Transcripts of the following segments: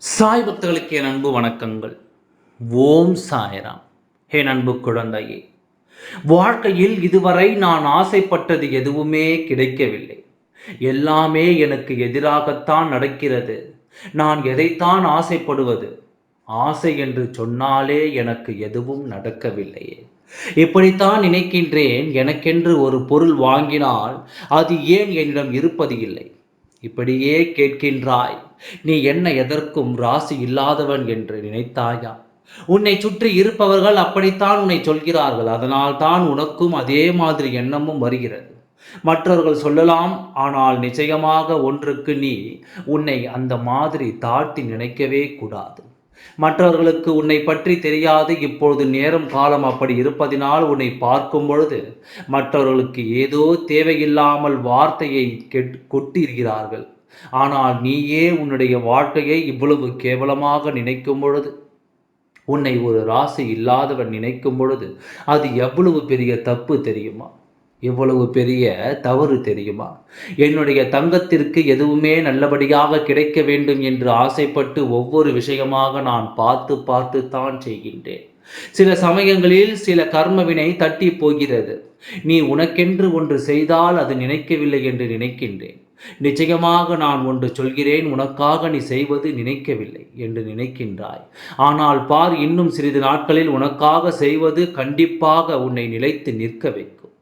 சாய் பக்தர்களுக்கு என் அன்பு வணக்கங்கள். ஓம் சாய்ராம். என் அன்பு குழந்தையே வாழ்க்கையில் இதுவரை நான் ஆசைப்பட்டது எதுவுமே கிடைக்கவில்லை. எல்லாமே எனக்கு எதிராகத்தான் நடக்கிறது. நான் எதைத்தான் ஆசைப்படுவது? ஆசை என்று சொன்னாலே எனக்கு எதுவும் நடக்கவில்லையே. இப்படித்தான் நினைக்கின்றேன் எனக்கென்று ஒரு பொருள் வாங்கினால் அது ஏன் என்னிடம் இருப்பது இல்லை? இப்படியே கேட்கின்றாய் நீ என்ன எதற்கும் ராசி இல்லாதவன் என்று நினைத்தாயா? உன்னை சுற்றி இருப்பவர்கள் அப்படித்தான் உன்னை சொல்கிறார்கள். அதனால் தான் உனக்கும் அதே மாதிரி எண்ணமும் வருகிறது. மற்றவர்கள் சொல்லலாம் ஆனால் நிச்சயமாக ஒன்றுக்கு நீ உன்னை அந்த மாதிரி தாழ்த்தி நினைக்கவே கூடாது. மற்றவர்களுக்கு உன்னை பற்றி தெரியாது. இப்பொழுது நேரம் காலம் அப்படி இருப்பதினால் உன்னை பார்க்கும் பொழுது மற்றவர்களுக்கு ஏதோ தேவையில்லாமல் வார்த்தையை கெட் கொட்டியிருக்கிறார்கள். ஆனால் நீயே உன்னுடைய வாழ்க்கையை இவ்வளவு கேவலமாக நினைக்கும் பொழுது உன்னை ஒரு ராசி இல்லாதவன் நினைக்கும் பொழுது அது எவ்வளவு பெரிய தப்பு தெரியுமா? எவ்வளவு பெரிய தவறு தெரியுமா? என்னுடைய தங்கத்திற்கு எதுவுமே நல்லபடியாக கிடைக்க வேண்டும் என்று ஆசைப்பட்டு ஒவ்வொரு விஷயமாக நான் பார்த்து பார்த்து தான் செய்கின்றேன். சில சமயங்களில் சில கர்மவினை தட்டி போகிறது. நீ உனக்கென்று ஒன்று செய்தால் அது நினைக்கவில்லை என்று நினைக்கின்றேன். நிச்சயமாக நான் ஒன்று சொல்கிறேன் உனக்காக நீ செய்வது நினைக்கவில்லை என்று நினைக்கின்றாய். ஆனால் பார் இன்னும் சிறிது நாட்களில் உனக்காக செய்வது கண்டிப்பாக உன்னை நிலைத்து நிற்க வைக்கும்.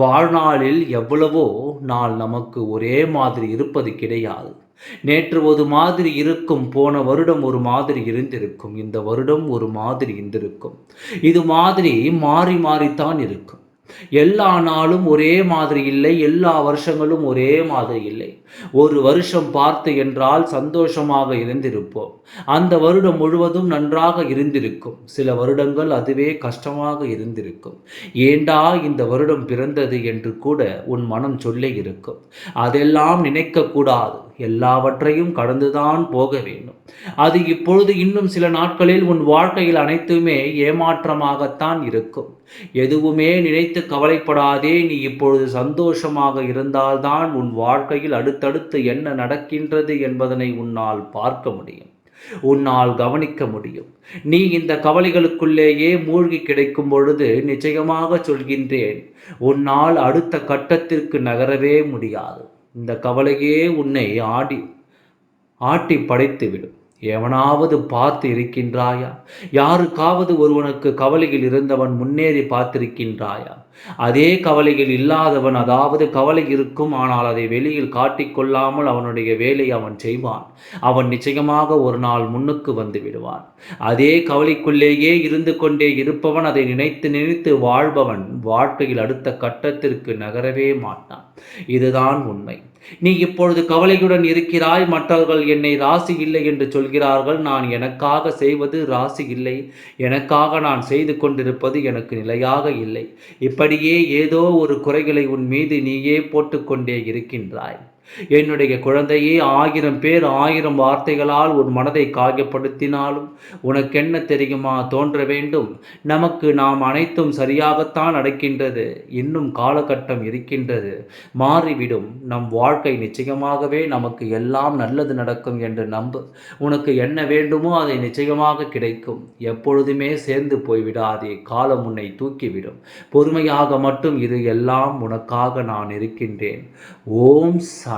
வாழ்நாளில் எவ்வளவோ நாள் நமக்கு ஒரே மாதிரி இருப்பது கிடையாது. நேற்று ஒரு மாதிரி இருக்கும் போன வருடம் ஒரு மாதிரி இருந்திருக்கும் இந்த வருடம் ஒரு மாதிரி இருந்திருக்கும். இது மாதிரி மாறி மாறித்தான் இருக்கும். எல்லா நாளும் ஒரே மாதிரி இல்லை எல்லா வருஷங்களும் ஒரே மாதிரி இல்லை. ஒரு வருஷம் பார்த்து என்றால் சந்தோஷமாக இருந்திருப்போம். அந்த வருடம் முழுவதும் நன்றாக இருந்திருக்கும். சில வருடங்கள் அதுவே கஷ்டமாக இருந்திருக்கும். ஏண்டா இந்த வருடம் பிறந்தது என்று கூட உன் மனம் சொல்லி இருக்கும் அதெல்லாம் நினைக்கக்கூடாது. எல்லாவற்றையும் கடந்துதான் போக வேண்டும். அது இப்பொழுது இன்னும் சில நாட்களில் உன் வாழ்க்கையில் அனைத்துமே ஏமாற்றமாகத்தான் இருக்கும். எதுவுமே நினைத்து கவலைப்படாதே நீ இப்பொழுது சந்தோஷமாக இருந்தால்தான் உன் வாழ்க்கையில் அடுத்தடுத்து என்ன நடக்கின்றது என்பதனை உன்னால் பார்க்க முடியும். உன்னால் கவனிக்க முடியும். நீ இந்த கவலைகளுக்குள்ளேயே மூழ்கி கிடைக்கும் பொழுது நிச்சயமாக சொல்கின்றேன் உன்னால் அடுத்த கட்டத்திற்கு நகரவே முடியாது. இந்த கவலையே உன்னை ஆடி ஆட்டி படைத்துவிடும். எவனாவது பார்த்து இருக்கின்றாயா? யாருக்காவது ஒருவனுக்கு கவலையில் இருந்தவன் முன்னேறி பார்த்திருக்கின்றாயா? அதே கவலையில் இல்லாதவன் அதாவது கவலை இருக்கும் ஆனால் அதை வெளியில் காட்டிக்கொள்ளாமல் அவனுடைய வேலை அவன் செய்வான். அவன் நிச்சயமாக ஒரு நாள் முன்னுக்கு வந்து விடுவான். அதே கவலைக்குள்ளேயே இருந்து கொண்டே இருப்பவன் அதை நினைத்து நினைத்து வாழ்பவன் வாழ்க்கையில் அடுத்த கட்டத்திற்கு நகரவே மாட்டான். இதுதான் உண்மை. நீ இப்பொழுது கவலையுடன் இருக்கிறாய் மற்றவர்கள் என்னை ராசி இல்லை என்று சொல்கிறார்கள். நான் எனக்காக செய்வது ராசி இல்லை. எனக்காக நான் செய்து கொண்டிருப்பது எனக்கு நிலையாக இல்லை. இப்படியே ஏதோ ஒரு குறைகளை உன் மீது நீயே போட்டுக்கொண்டே இருக்கின்றாய். என்னுடைய குழந்தையே ஆயிரம் பேர் ஆயிரம் வார்த்தைகளால் உன் மனதை காயப்படுத்தினாலும் உனக்கென்ன தெரியுமா தோன்ற வேண்டும்? நமக்கு நாம் அனைத்தும் சரியாகத்தான் நடக்கின்றது. இன்னும் காலகட்டம் இருக்கின்றது. மாறிவிடும். நம் வாழ்க்கை நிச்சயமாகவே நமக்கு எல்லாம் நல்லது நடக்கும் என்று நம்பு. உனக்கு என்ன வேண்டுமோ அதை நிச்சயமாக கிடைக்கும். எப்பொழுதுமே சேர்ந்து போய்விடாதே. காலம் உன்னை தூக்கிவிடும். பொறுமையாக மட்டும் இது எல்லாம் உனக்காக நான் இருக்கின்றேன். ஓம் சா